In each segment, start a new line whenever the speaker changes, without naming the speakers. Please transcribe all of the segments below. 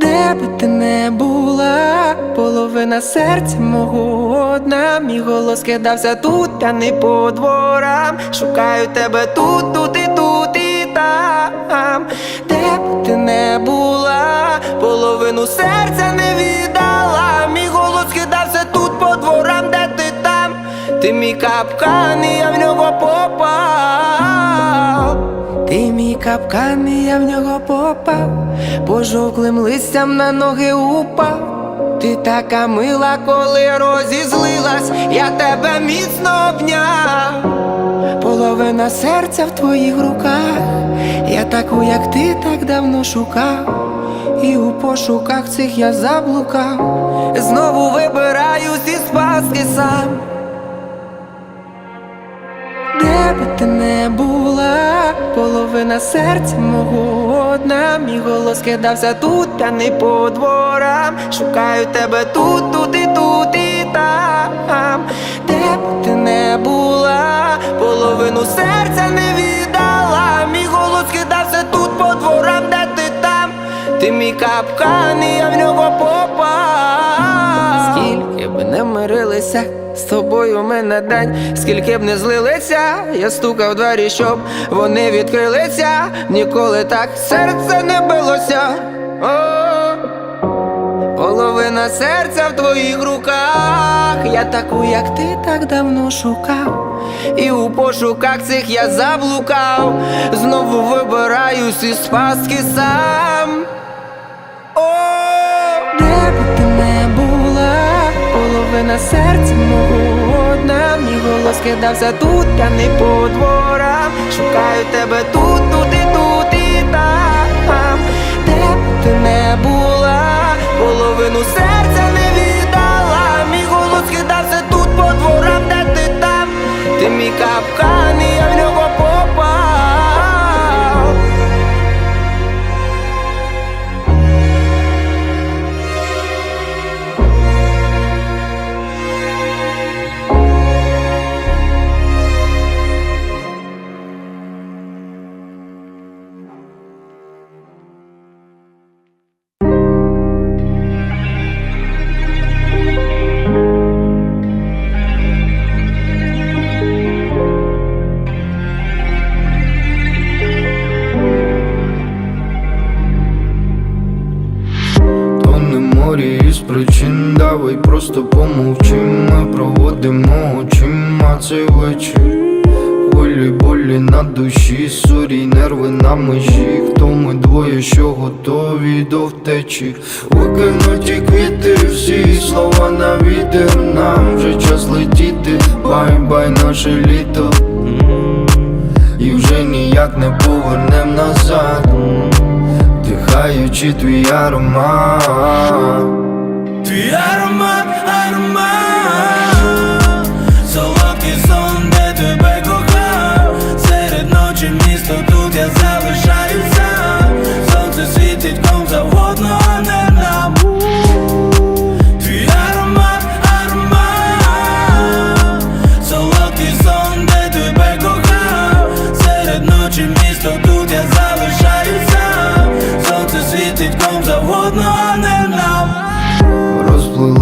Де би ти не була, половина серця мого одна, мій голос кидався тут, та не по дворам. Шукаю тебе тут, тут і тут і там. Де б ти не була, половину серця не віддала. Мій голос кидався тут по дворам, де ти там. Ти мій капкан, і я в нього попав. Ти мій капкан, і я в нього попав, пожовклим листям на ноги упав. Ти така мила, коли розізлилась, я тебе міцно обняв. Половина серця в твоїх руках, я таку, як ти, так давно шукав, і у пошуках цих я заблукав, знову вибираюсь із паски сам. Половина серця мого одна, мій голос кидався тут, та не по дворам. Шукаю тебе тут, тут і тут і там. Де б ти не була, половину серця не віддала. Мій голос кидався тут по дворам, де ти там. Ти мій капкан, і я в нього попав. Скільки б не мирилися з тобою в мене день, скільки б не злилися, я стукав двері, щоб вони відкрилися. Ніколи так серце не билося. О, половина серця в твоїх руках. Я таку, як ти, так давно шукав. І у пошуках цих я заблукав. Знову вибираюсь із пастки сам. Половина серця мого одна, мій голос кидався тут, та не по дворам. Шукаю тебе тут, тут і тут і там. Де б ти не була, половину серця не віддала. Мій голос кидався тут по дворам, де ти там. Ти мій капкан, і я в нього попав.
На межі. Хто ми двоє, що готові до втечі? Викинуті квіти, всі слова на вітер Нам вже час летіти, бай-бай наше літо. І вже ніяк не повернем назад Вдихаючи твій аромат.
Твій аромат,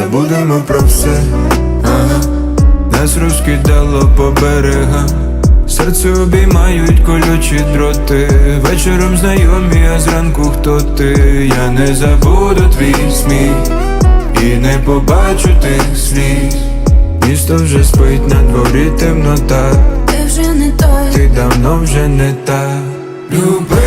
забудемо про все. Ага. Нас розкидало по берегам. Серце обіймають колючі дроти. Вечором знайомі, а зранку хто ти? Я не забуду твій сміх і не побачу тих сліз. Місто вже спить на дворі темнота.
Ти вже не той,
Ти давно вже не та Люби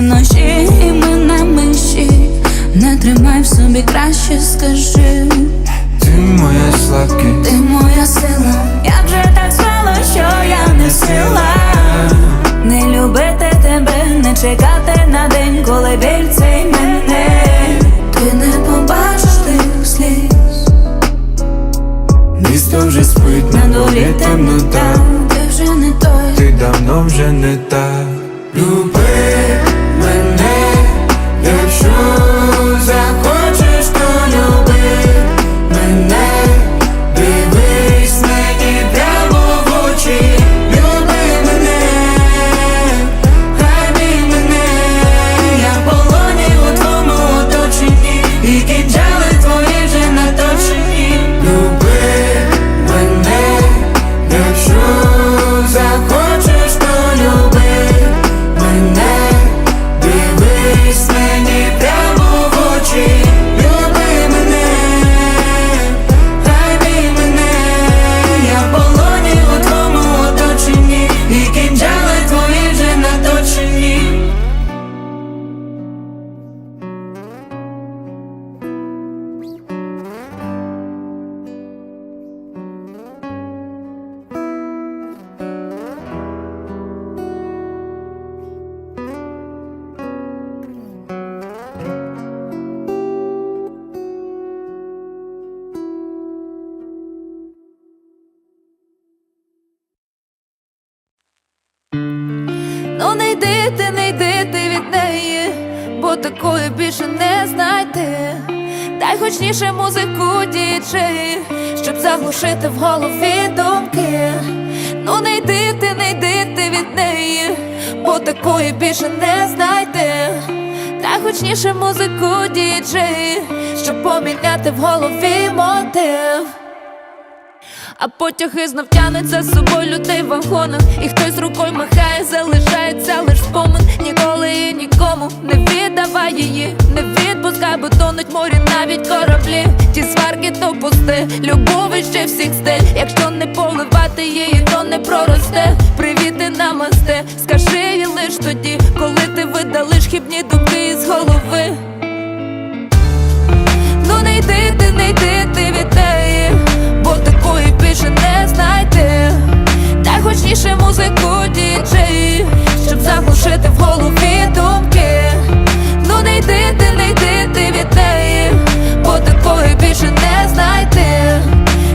ночі, такої більше не знайти. Дай хочніше музику діджеї, щоб заглушити в голові думки. Ну не йди ти, не йди ти від неї, бо такої більше не знайти. Дай хочніше музику діджеї, щоб поміняти в голові мотив. А потяги знов тянуть за собою людей в вагонах. І хтось рукою махає, залишається лиш спомин. Ніколи і нікому не віддавай її, не відпускай, бо тонуть морі навіть кораблі. Ті сварки то пусти, любов ще всіх стиль Якщо не поливати її, то не проросте. Привіти намасте, скажи їй лиш тоді, коли ти видалиш хібні думки із голови знайти. Найгучніше музику діджей щоб заглушити в голові думки. Ну не йди ти, не йди ти від неї, бо такої більше не знайти.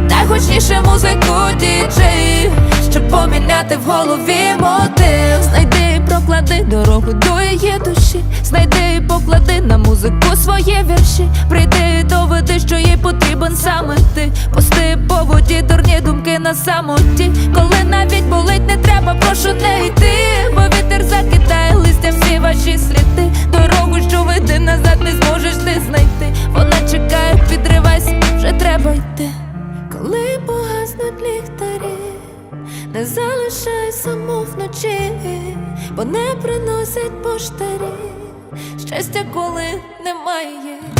Найгучніше музику діджеї, щоб поміняти в голові мотив. Знайди і проклади дорогу до її душі. Знайди і поклади на музику свої вірші. Прийди і доведи, що їй потрібен саме ти. Пусти по воді, дурні думки на самоті. Коли навіть болить, не треба, прошу не йти. Бо вітер закидає щастя, коли немає.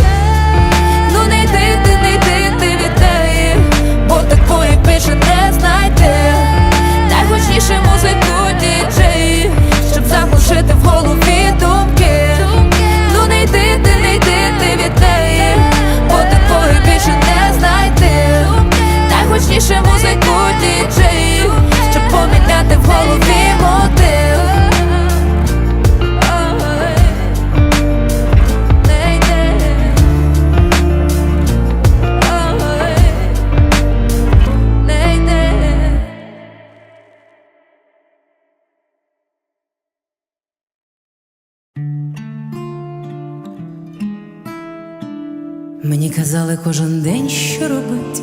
Казали кожен день, що робити.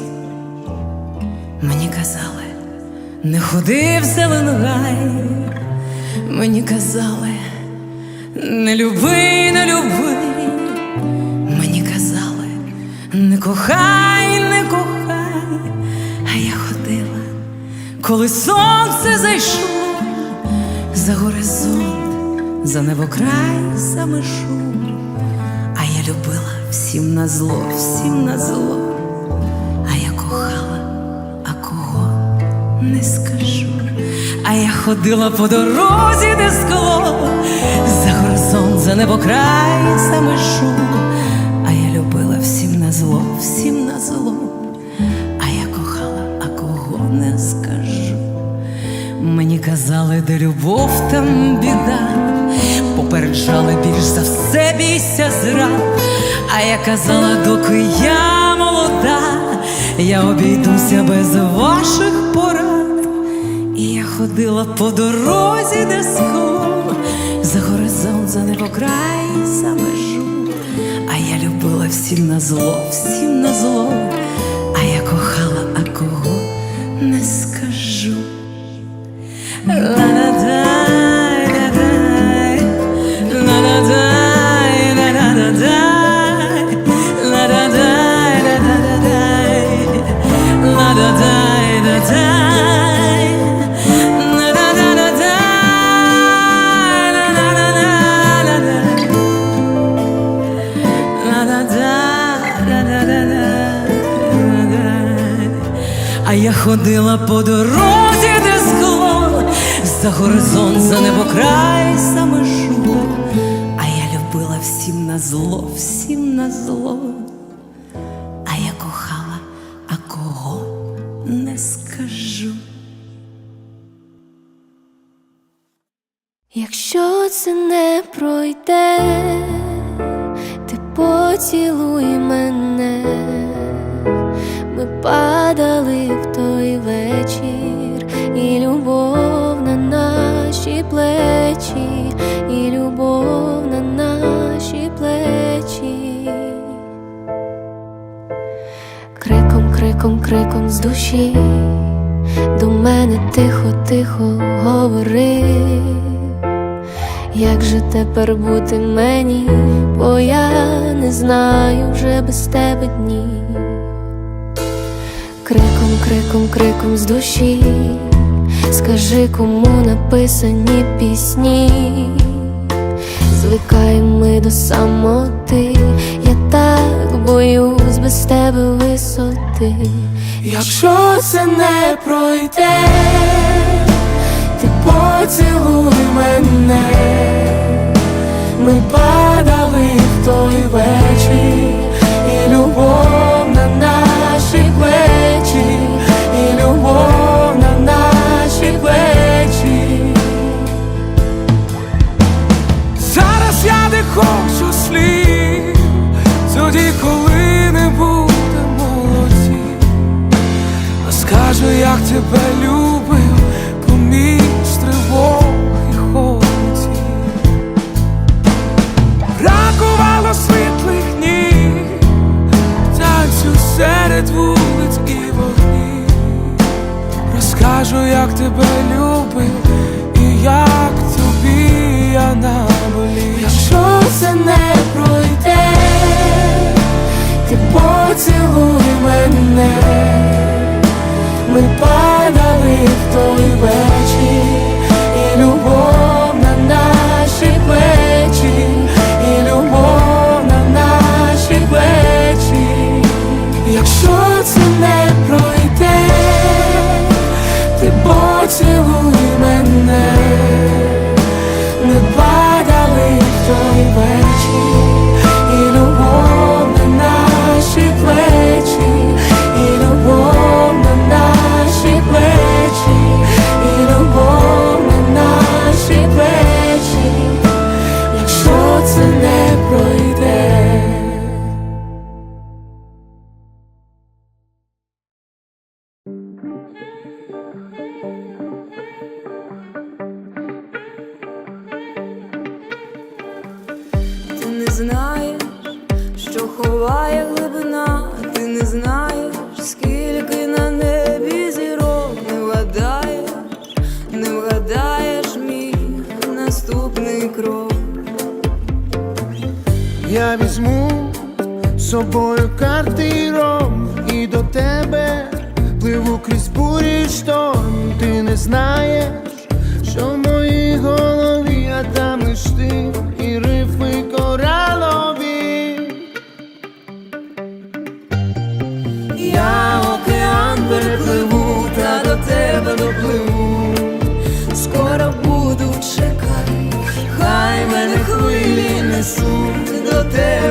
Мені казали, не ходи в зеленгай. Мені казали, не люби, не люби. Мені казали, не кохай, не кохай. А я ходила, коли сонце зайшло за горизонт, за небокрай, за межу. Любила всім на зло, всім на зло. А я кохала, а кого не скажу. А я ходила по дорозі, де скло, за горизонт, за небокрай, за межу. А я любила всім на зло, всім на зло. А я кохала, а кого не скажу. Мені казали, де любов, там біда, попереджали більш за все бійся зрад. А я казала, доки я молода, я обійдуся без ваших порад. І я ходила по дорозі, де за горизонт, за небокрай, за межу. А я любила всім на зло, всім на зло,
криком, з душі до мене тихо, тихо говорив. Як же тепер бути мені, бо я не знаю вже без тебе дні. Криком, криком, криком з душі, скажи, кому написані пісні. Звикаємо ми до самоти, я так боюсь без тебе висоти.
Якщо це не пройде, ти поцілуй мене, ми падали
що глибина, ти не знаєш, скільки на небі зірок не вгадаєш, не вгадаєш мій наступний крок.
Я візьму з собою картиром і до тебе пливу крізь бурі шторм. Ти не знаєш,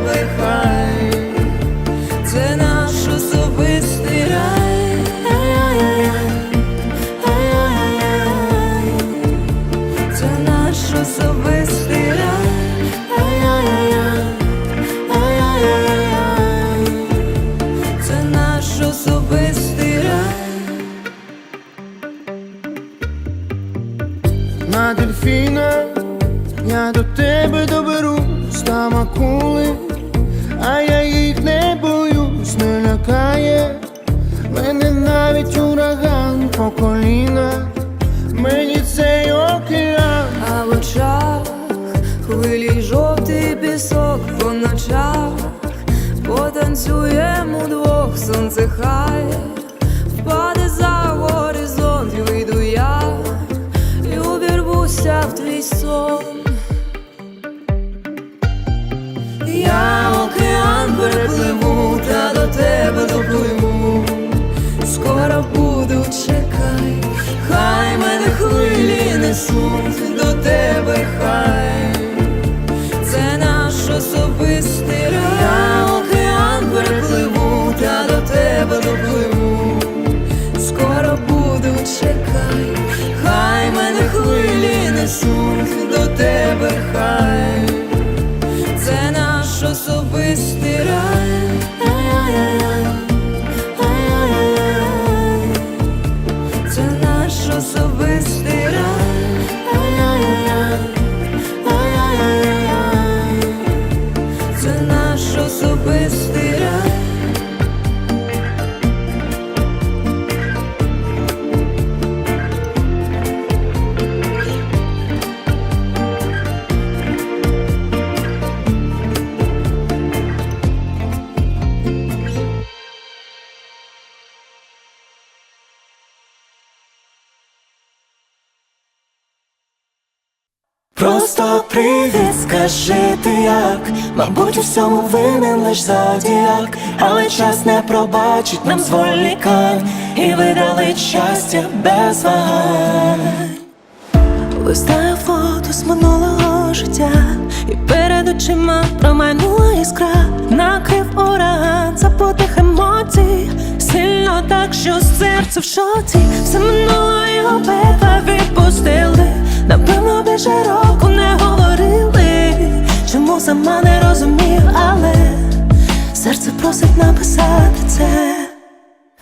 до хвилі жовтий пісок по ночах. Потанцюємо удвох, сонце хай. Впаде за горизонт, і вийду я. І увірвуся в твій сон. Я океан перепливу, та до тебе допливу. Скоро буду чекай, хай мене хвилі несуть до тебе, хай хай мене хвилі несуть до тебе, хай це наш особистий рай.
Ти як Мабуть, у всьому винен лиш зодіак. Але час не пробачить нам зволікань І видали щастя без вагань
Листаю фото з минулого життя, і перед очима промайнула іскра, накрив ураган запутих емоцій, сильно так, що серце в шоці, все минуло обидва відпустили. Напевно, більше року не говорили. Чому сама не розумію, але серце просить написати це.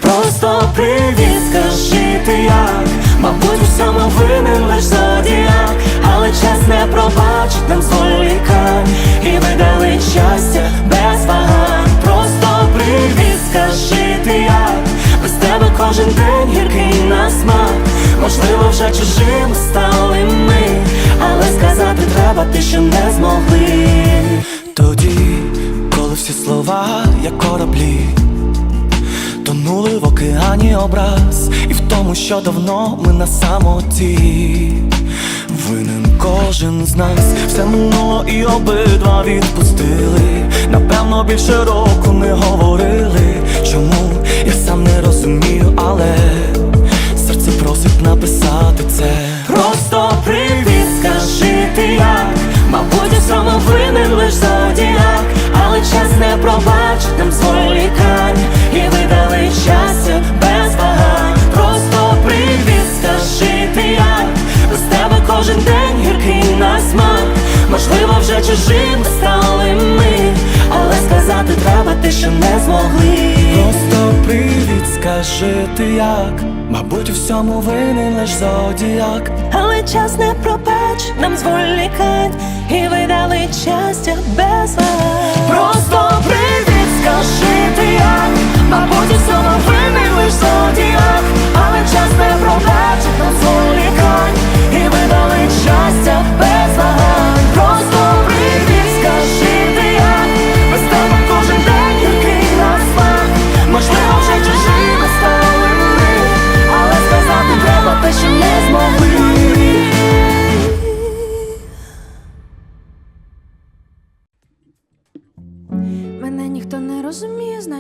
Просто привіт, скажи ти як? Мабуть, у всьому винен лиш зодіак. Але час не пробачить нам зволікань І видали щастя без вагань. Просто привіт, скажи ти як? Без тебе кожен день гіркий на смак. Можливо, вже чужими стали ми Але сказати треба те, що не змогли. Тоді, коли всі слова, як кораблі Тонули в океані образ І в тому, що давно ми на самоті. Винен кожен з нас. Все минуло і обидва відпустили. Напевно, більше року не говорили. Чому? Я сам не розумію, але серце просить написати це. Просто привіт, скажи ти як? Мабуть, у цьому винен лиш зодіак. Але час не пробачить нам зволікань. І видали щастя без вагань. Просто привіт, скажи ти як? Без тебе кожен день гіркий на смак. Можливо, вже чужим стали ми сказати треба, те, що не змогли. Просто привіт, скажи ти як, мабуть, у всьому винен лиш зодіяк.
Але час не пропач, нам зволікать, і видали щастя без вас.
Просто
привіт, скажи ти як, мабуть, у всьому винен лиш зодіак, але час
не пропач, нам зволікать, і видали щастя без вас.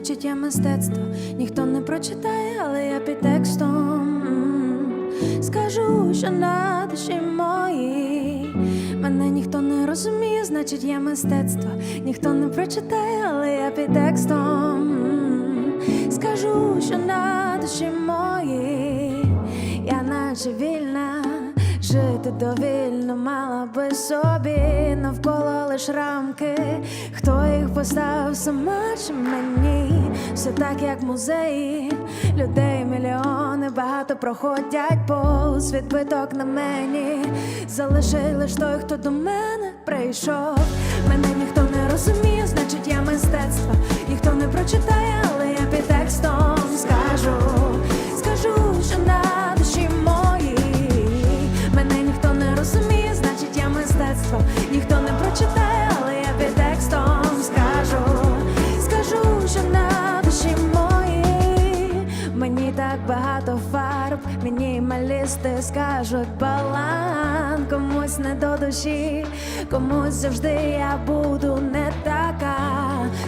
Розуміє, значить я мистецтво. Ніхто не прочитає, але я під текстом скажу, що на душі моїй мене ніхто не розуміє, значить я мистецтво. Ніхто не прочитає, але я під текстом скажу, що на душі моїй я наче вільна. Довільно мала би собі навколо лиш рамки. Хто їх поставив сама чи мені? Все так, як музеї. Людей мільйони багато проходять повз відбиток на мені. Залишив лиш той, хто до мене прийшов. Мене ніхто не розуміє, значить я мистецтво. Ніхто не прочитає, мінімалісти скажуть балан, комусь не до душі, комусь завжди я буду не така.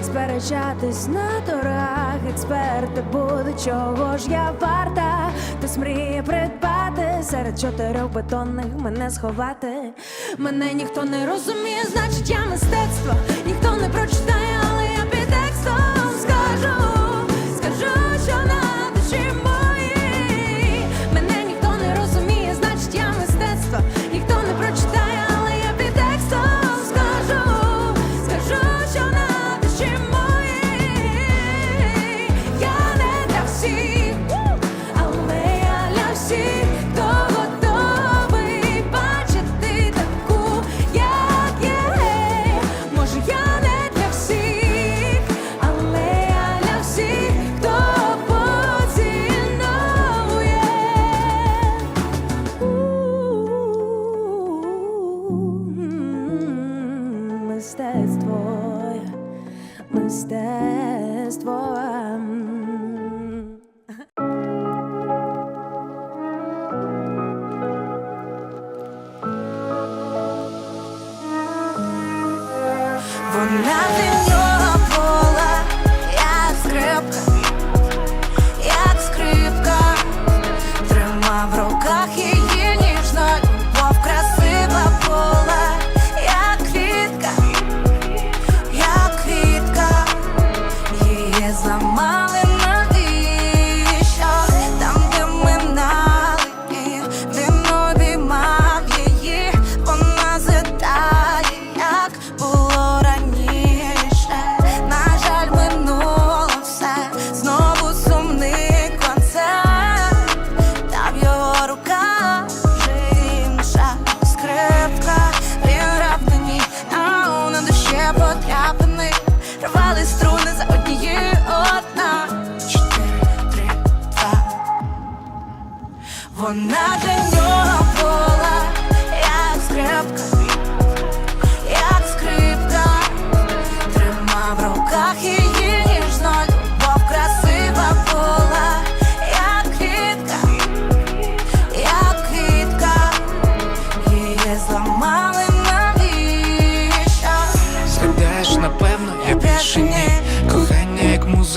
Сперечатись на торах, експерти будуть, чого ж я варта, хтось мріє придбати серед чотирьох бетонних мене сховати. Мене ніхто не розуміє, значить я мистецтво, ніхто не прочитає,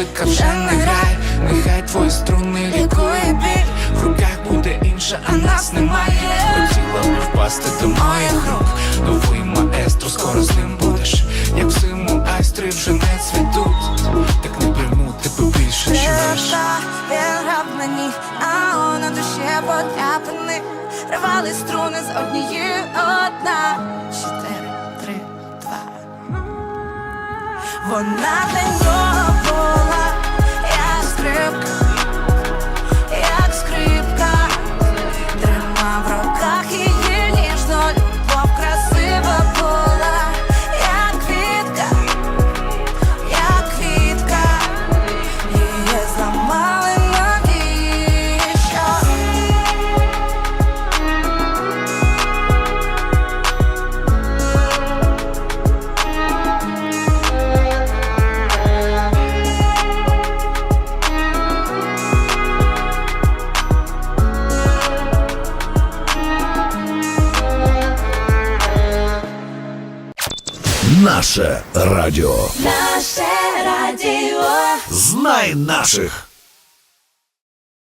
музика вже не грає Нехай твої струни лікує біль. В руках буде інша, а нас немає. Хотіла б впасти до моїх рук. Новий маестро, скоро з ним будеш. Як зиму айстри вже не цвітуть. Так не прийму тебе більше,
грав на а на душі потряпаний Рвали струни з однієї одна. Чотири, три, два. Вона для нього
радіо.
Наше радіо.
Знай наших.